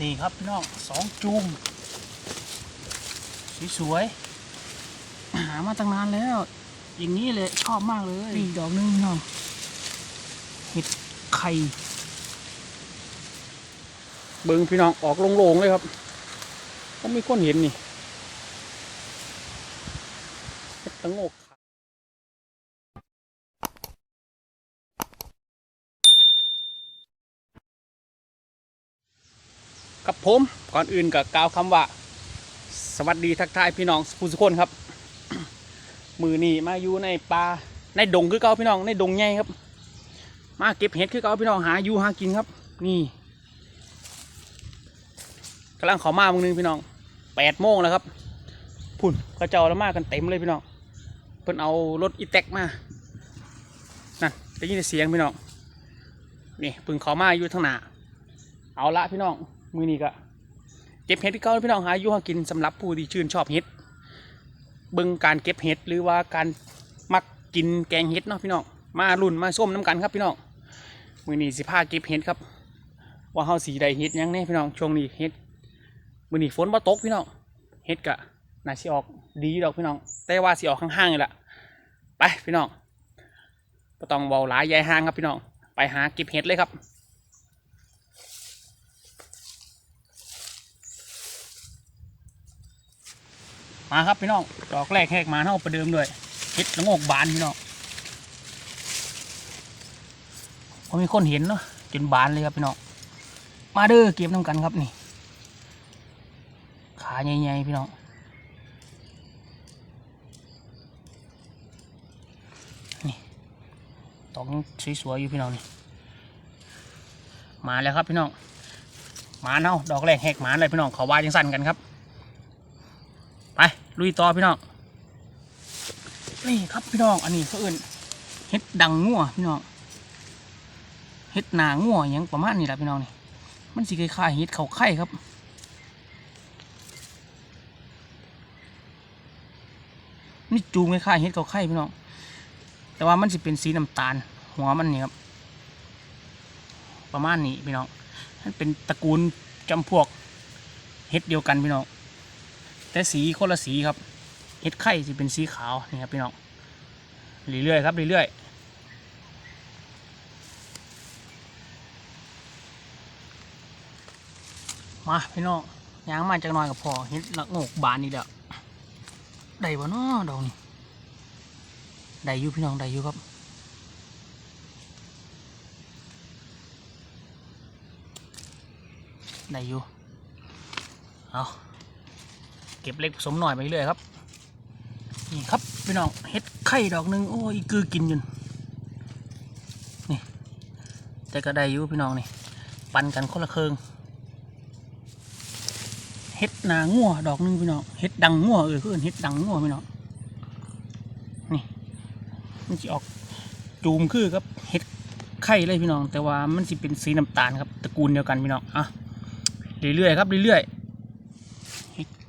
นี่ครับพี่น้องสองจุ่มสวยๆหามาตั้งนานแล้ว อย่างนี้เลยชอบมากเลยนี่ดอกหนึงพี่น้องเห็ดไข่เบิ้งพี่น้องออกโลงๆเลยครับก็มีคนเห็นนี่เห็ดตะโงก กับผมก่อนอื่นกับกล่าวคำว่า สวัสดีทักทายพี่น้องผู้สุคนครับ มือนี่มาอยู่ในป่าในดงคือเก่าพี่น้องในดงใหญ่ครับ มาเก็บเห็ดคือเก่าพี่น้องหาอยู่หากินครับ นี่กำลังขอมามึงนึงพี่น้องแปดโมงแล้วครับพุ่นกระเจ้าแล้วมากันเต็มเลยพี่น้องเพิ่นเอารถอีแท็กมานั่นได้ยินเสียงพี่น้องนี่เพิ่งขามาอยู่ทางหน้าเอาละพี่น้อง มือนี้ก็เก็บเห็ดที่เก่าพี่น้องหาอยู่หากินสำหรับผู้ที่ชื่นชอบเห็ดเบิ่งการเก็บเห็ดหรือว่าการมักกินแกงเห็ดเนาะพี่น้องมาลุ่นมาส้มน้ำกันครับพี่น้องมือนี้สิพาเก็บเห็ดครับ ว่าเฮาสีใดเห็ดยังแน่พี่น้องช่วงนี้เห็ดมือนี้ฝนบ่ตกพี่น้องเห็ดกะน่าสิออกดีดอกพี่น้อง แต่ว่าสิออกข้างๆนี่แหละไปพี่น้องบ่ต้องเบาหลายยายห่างครับพี่น้องไปหาเก็บเห็ดเลยครับ มาครับพี่น้องดอกแรกแหกมาเท่าประเดิมด้วยเห็ดละโงกบานพี่น้องพอมีคนเห็นเนาะจนบานเลยครับพี่น้องมาเด้อเก็บน้ำกันครับนี่ ขาใหญ่ๆพี่น้องนี่ตอกสวยๆอยู่พี่น้องนี่มาแล้วครับพี่น้องมาเนาดอกแรกแหกหมาเลยพี่น้องเขาว่าจังสั่นกันครับ ลุยต่อพี่น้องนี่ครับพี่น้องอันนี้เขาเอื่นเฮ็ดดังงัวพี่น้องเฮ็ดหนางัวหยังประมาณนี้แหละพี่น้องนี่มันสิคล้ายๆเฮ็ดเขาไข่ครับนี่จูงคล้ายๆเฮ็ดเขาไข่พี่น้องแต่ว่ามันสิเป็นสีน้ำตาล หัวมันนี่ครับประมาณนี้พี่น้องมันเป็นตระกูลจำพวกเฮ็ดเดียวกันพี่น้อง แต่สีคนละสีครับเห็ดไข่จะเป็นสีขาวนี่ครับพี่น้องเรื่อยๆครับเรื่อยๆมาพี่น้องยางมาจากหน้อยกับพอเห็ดละโงกบานนี่เด้อได้บ่เนาะดอกนี่ได้อยู่พี่น้องได้อยู่ครับได้อยู่เอา เก็บเล็กผสมหน่อยไปเรื่อยครับ นี่ครับพี่น้องเห็ดไข่ดอกหนึ่งโอ้ยอีกือกินอยืนนี่ แต่ก็ได้อยู่พี่น้องนี่ ปันกันคนละเครืองเห็ดนางัวดอกหนึ่งพี่น้องเห็ดดังงัวเออเพื่อนเห็ดดังงัวพี่น้องนี่มันจะออกจูมคือครับเห็ดไข่เลยพี่น้อง แต่ว่ามันสิเป็นสีน้ำตาลครับตระกูลเดียวกันพี่น้องอะเรื่อยๆครับเรื่อยๆ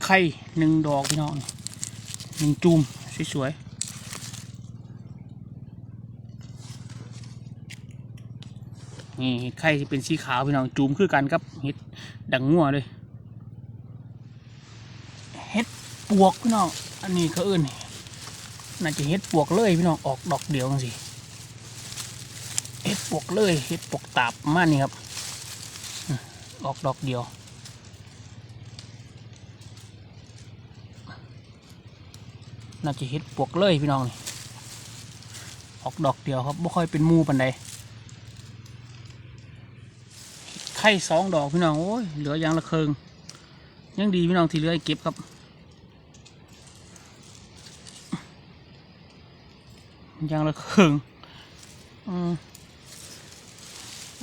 ไข่หนึ่งดอกพี่น้องหนึ่งจุ่มสวยๆนี่ไข่ที่เป็นสีขาวพี่น้องจุ่มคือกันครับเห็ดดังงัวเลยเห็ดปวกพี่น้องอันนี้เขาอื่นน่าจะเห็ดปวกเลยพี่น้องออกดอกเดียวกันสิเห็ดปวกเลยเห็ดปวกตาบมาณนี้ครับอออกดอกเดียว น่าจะเห็ดปวกเลยพี่น้องนี่ออกดอกเดียวครับไม่ค่อยเป็นมูปันใดไข่สองดอกพี่น้องโอ้ยเหลืออยางละเคิงยังดีพี่น้องที่เหลือให้เก็บครับอยางละเคิงอืม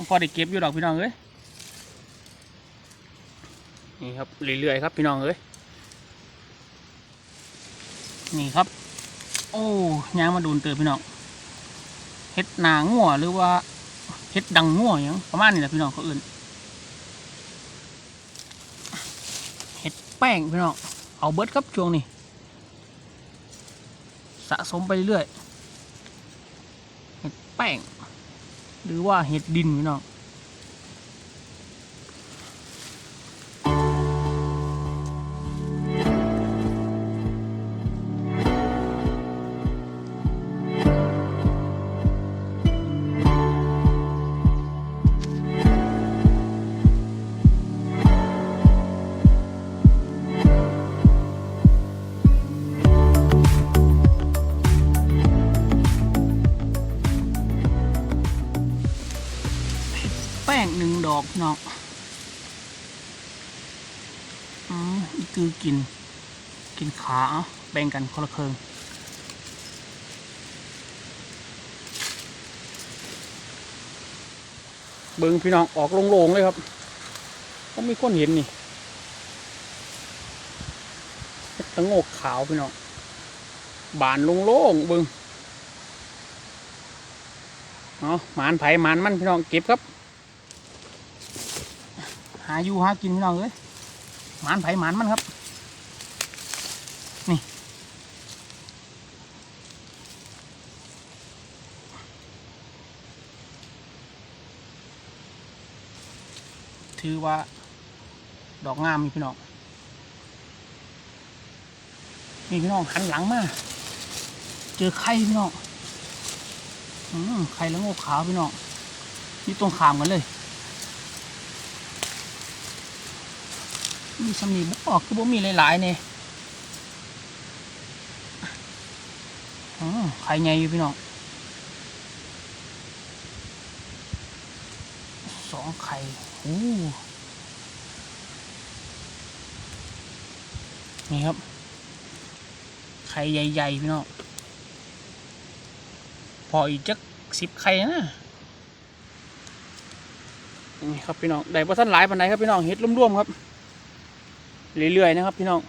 พอได้เก็บอยู่ดอกพี่น้องเอ้ยนี่ครับเรื่อยๆครับพี่น้องเอ้ย นี่ครับ โอ้ยางมาดูนเติมพี่น้องเห็ดหนางัวหรือว่าเห็ดดังงัวอย่างประมาณนี้แหละพี่น้องเขาอื่นเห็ดแป้งพี่น้องเอาเบิร์ดครับช่วงนี้ สะสมไปเรื่อยเห็ดแป้ง หรือว่าเห็ดดินพี่น้อง อกพี่น้องอืมอีคือกิน กินขาแบ่งกันคนละครึ่งเบิ้งพี่น้องออกโล่งๆเลยครับก็มีคนเห็นนี่ตะโงกขาวพี่น้องบานโล่งๆเบิ้งเอาหมานไผ่หมานมันพี่น้องเก็บครับ หาอยู่หากินพี่น้องเอ้ยหมานไผ่หมานมันครับ นี่ ถือว่า ดอกงามพี่น้องนี่พี่น้องหันหลังมา เจอไข่พี่น้องอืมไข่แล้วงกขาวพี่น้องนี่ตรงขามกันเลย มีสำนีบออกคือบ่มีหลายๆเนี่ยอืมไข่ใหญ่อยู่พี่น้องสองไข่โอ้นี่ครับ ไข่ใหญ่ ๆ พี่น้องพออีกจักสิบไข่นะนี่ครับพี่น้องได้ประทันหลายปันไดครับพี่น้องเฮ็ดร่วมๆครับ เรื่อยๆนะครับ พี่น้อง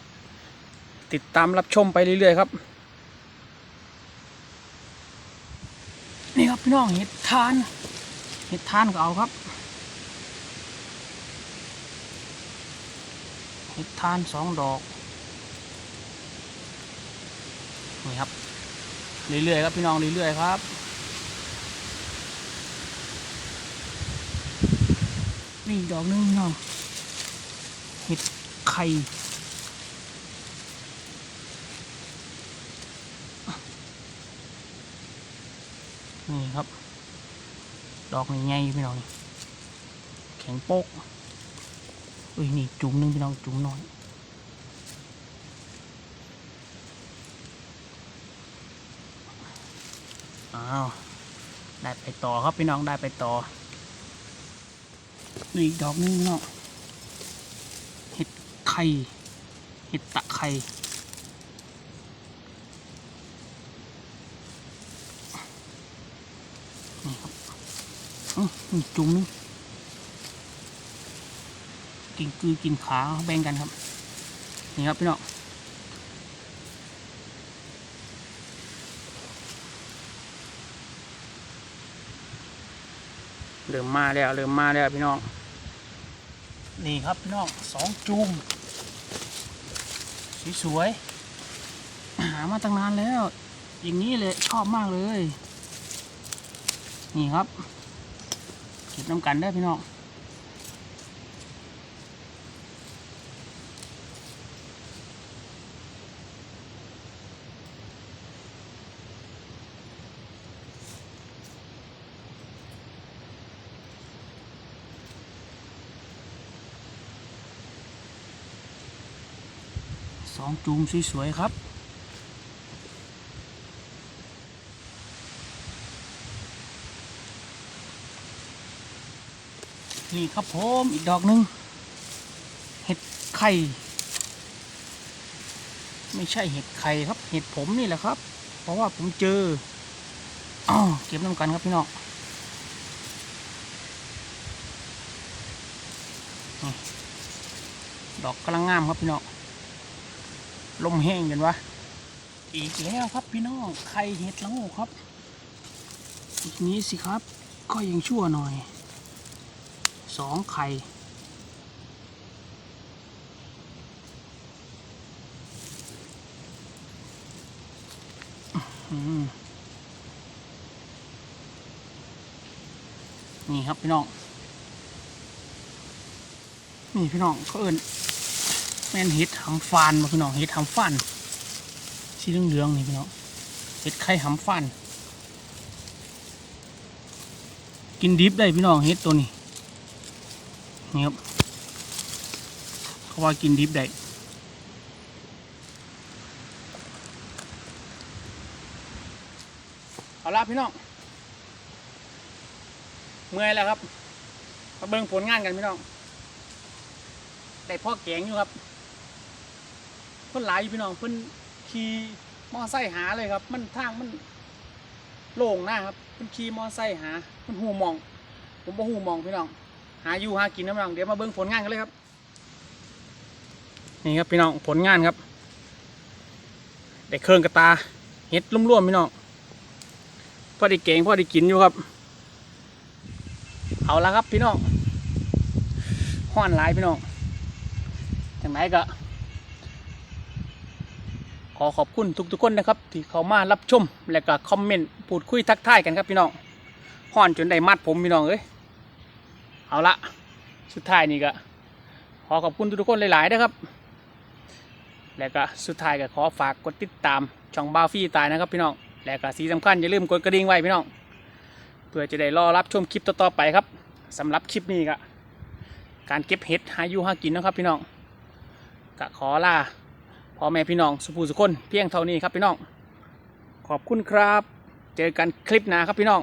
ติดตามรับชมไปเรื่อยๆครับ นี่ครับพี่น้องเห็ดทานเห็ดทานก็เอาครับเห็ดทานสองดอกนี่ครับเรื่อยๆครับพี่น้องเรื่อยๆครับนี่อีกดอกหนึงพี่น้องเห็ด ไข่นี่ครับ ดอกนี่ไงพี่น้องนี่แข็งโป๊กเอ้ยนี่จุ่มหนึงพี่น้องจุ่มหน่อยอ้าวได้ไปต่อครับพี่น้องได้ไปต่อนี่อีกดอกนึงพี่น้อง ไข่เห็ดตะไคร่นี่ครับอือจุ่มนึงกินคือกินขาแบ่งกันครับ นี่ครับพี่น้องเริ่มมาแล้วเริ่มมาแล้วพี่น้อง นี่ครับพี่น้องสองจุ่ม สวยๆ หามาตั้งนานแล้ว อย่างนี้เลยชอบมากเลย นี่ครับ เก็บน้ำกันได้พี่น้อง องจุ่มสวยๆครับ นี่ครับผมอีกดอกหนึ่งเห็ดไข่ ไม่ใช่เห็ดไข่ครับ เห็ดผมนี่แหละครับ เพราะว่าผมเจออเก็บน้ำกันครับพี่น้องดอกกำลังงามครับพี่น้อง ลมแห้งกันวะ อีกแล้วครับพี่น้องไข่เห็ดละโงกครับ อีกนี้สิครับ ก็ยังชั่วหน่อย สองไข่อืมนี่ครับพี่น้อง นี่พี่น้องเขาเอิน แม่นเห็ดหำฟานมาพี่น้องเห็ดหำฟานสีเหลืองๆนี่พี่น้องเห็ดไข่หำฟานกินดิบได้พี่น้องเห็ดตัวนี้นี่ครับเขาว่ากินดิบได้เอาละพี่น้องเมื่อยแล้วครับมาเบิ่งผลงานกันพี่น้องแต่พ่อแกงอยู่ครับ พิ่นหลายอยู่พี่น้องเพิ่นขี่มอไซค์หาเลยครับ มันทางมันโล่งหน้าครับเพิ่นขี่มอไซค์หาเพิ่นหูมอง ผมบ่หูมองพี่น้อง หาอยู่หากินนะพี่น้องเดี๋ยวมาเบิ่งผลงานกันเลยครับ นี่ครับพี่น้องผลงานครับได้เครื่องกระตาเฮ็ดร่วมๆพี่น้องพอด้เก่งพอด้กินอยู่ครับ เอาละครับพี่น้องห้อนหลายพี่น้องจากไหนก็ อขอบคุณทุกๆคนนะครับ ที่เข้ามารับชม และก็คอมเมนต์พูดคุยทักทายกันครับพี่น้องห้อนจนได้มัดผมพี่น้องเอ้ยเอาละสุดท้ายนี่ก็ขอขอบคุณทุกๆคนหลายๆนะครับ และก็สุดท้ายก็ขอฝากกดติดตามช่องบ้าฟี่ตายนะครับพี่น้องและก็สีสำคัญอย่าลืมกดกระดิ่งไว้พี่น้องเพื่อจะได้รอรับชมคลิปต่อๆไปครับสำหรับคลิปนี้ก็การเก็บเห็ดหาอยู่หากินนะครับพี่น้องก็ขอลา พ่อแม่พี่น้องสุภูสุคนเพียงเท่านี้ครับพี่น้อง ขอบคุณครับ เจอกันคลิปหน้าครับพี่น้อง